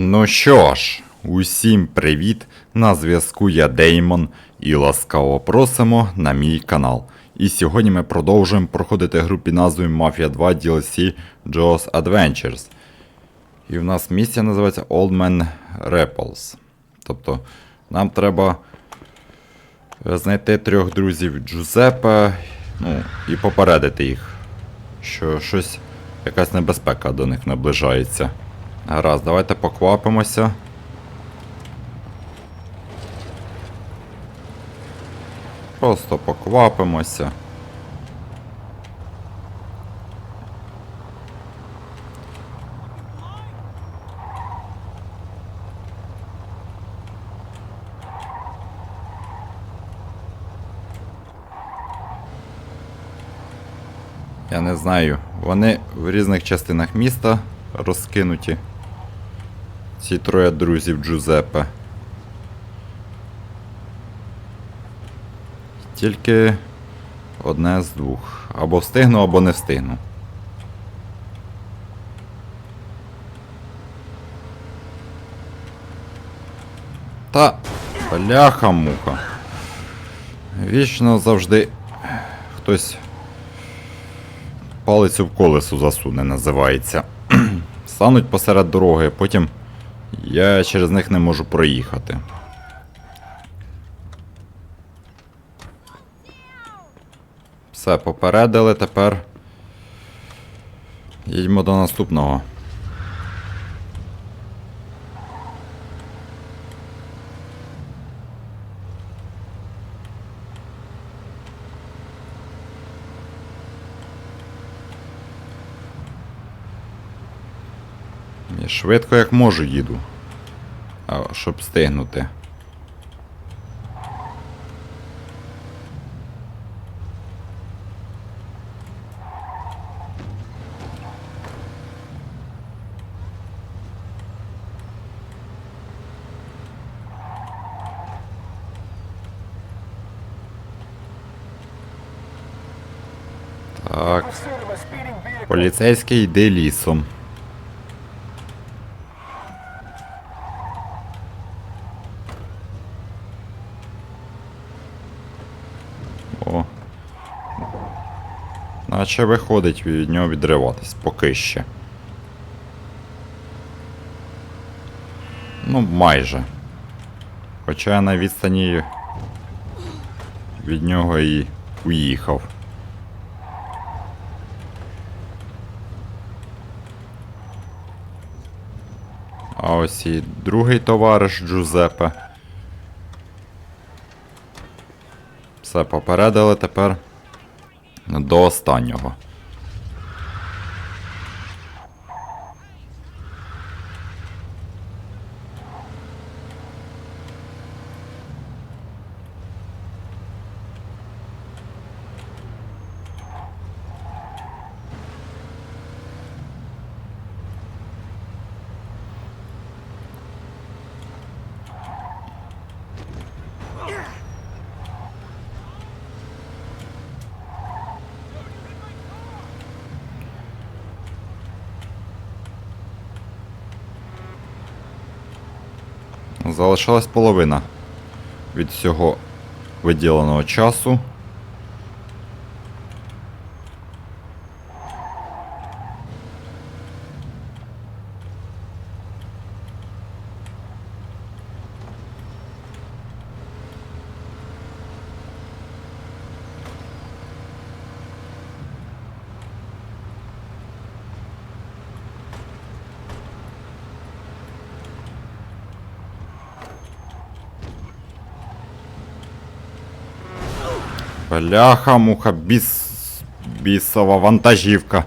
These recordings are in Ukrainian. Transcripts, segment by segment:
Ну що ж, усім привіт! На зв'язку я Деймон і ласкаво просимо на мій канал. І сьогодні ми продовжуємо проходити гру під назвою Mafia 2 DLC Jaws Adventures. І в нас місія називається Old Man Rapples. Тобто нам треба е, знайти трьох друзів Джузеппе ну, і попередити їх, що щось, якась небезпека до них наближається. Гаразд, давайте поквапимося. Просто поквапимося. Я не знаю, вони в різних частинах міста розкинуті. Ці троє друзів Джузеппе. Тільки одне з двох. Або встигну, або не встигну. Та бляха-муха. Вічно завжди хтось палицю в колесо засуне, називається. Стануть посеред дороги, потім я через них не можу проїхати. Все, попередили, тепер їдьмо до наступного. Швидко як можу їду. А, щоб встигнути. Так, поліцейський йде лісом. Наче виходить від нього відриватись поки ще. Ну, майже. Хоча я на відстані від нього і уїхав. А ось і другий товариш Джузеппе. Все попередили тепер до останнього. Залишилась половина від всього виділеного часу. Бляха, муха, біс... бісова вантажівка.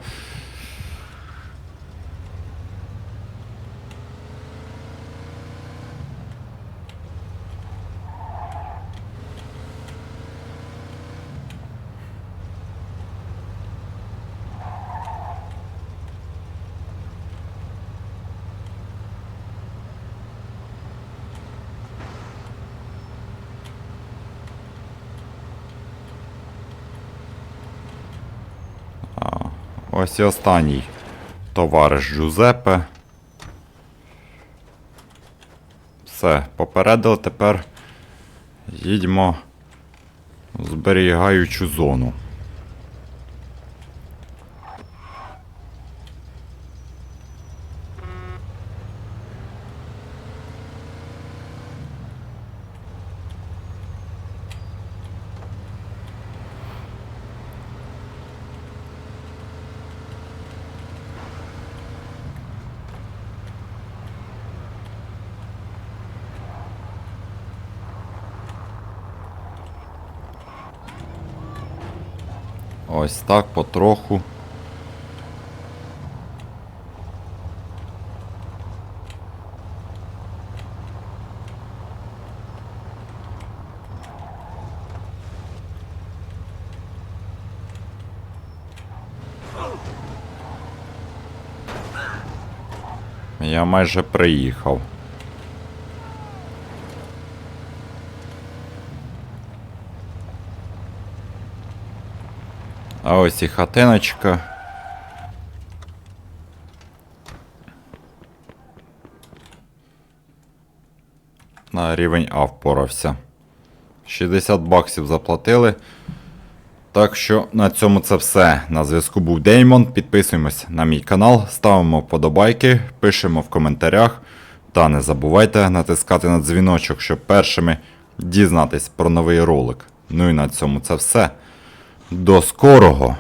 Ось і останній товариш Джузепе. Все, попередили, тепер їдьмо зберігаючу зону. Ось так потроху. Я майже приїхав. А ось і хатиночка. На рівень А впорався. 60 баксів заплатили. Так що на цьому це все. На зв'язку був Деймон. Підписуємось на мій канал, ставимо вподобайки, пишемо в коментарях. Та не забувайте натискати на дзвіночок, щоб першими дізнатись про новий ролик. Ну і на цьому це все. До скорого!